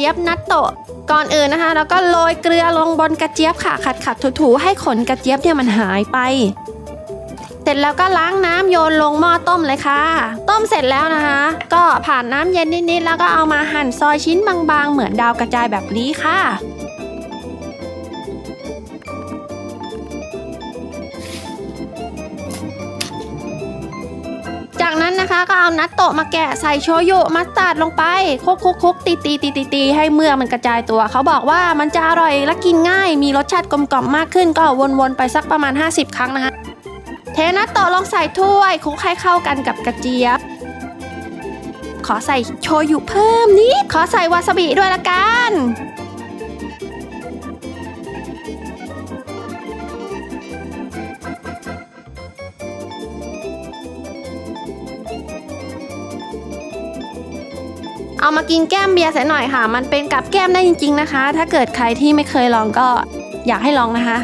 เจี๊ยบนัตโตะก่อนอื่นนะคะ แล้วก็โรยเกลือลงบนกระเจี๊ยบค่ะขัดขัดถูถูๆให้ขนกระเจี๊ยบเนี่ยมันหายไป เสร็จแล้วก็ล้างน้ำโยนลงหม้อต้มเลยค่ะ ต้มเสร็จแล้วนะคะ ก็ผ่านน้ำเย็นนิดๆแล้วก็เอามาหั่นซอยชิ้นบางๆ เหมือนดาวกระจายแบบนี้ค่ะาก็เอานัตโตะมาแกะใส่โชยุมัสตาร์ดลงไปคลุกคลุกคลุกตีตีตีตีตีให้เมื่อกมันกระจายตัว เขาบอกว่ามันจะอร่อยและกินง่าย มีรสชาติกลมกล่อมมากขึ้นก็วนๆไปสักประมาณ 50 ครั้งนะคะเทนัตโตะลงใส่ถ้วยคลุกให้เข้ากันกับกระเจี๊ยบขอใส่โชยุเพิ่มนิดขอใส่วาซาบิด้วยละกัน เอามากินแก้มเบียร์สัหน่อยค่ะ มันเป็นกับแก้มได้จริง ๆนะคะ ถ้าเกิดใครที่ไม่เคยลองก็อยากให้ลองนะคะ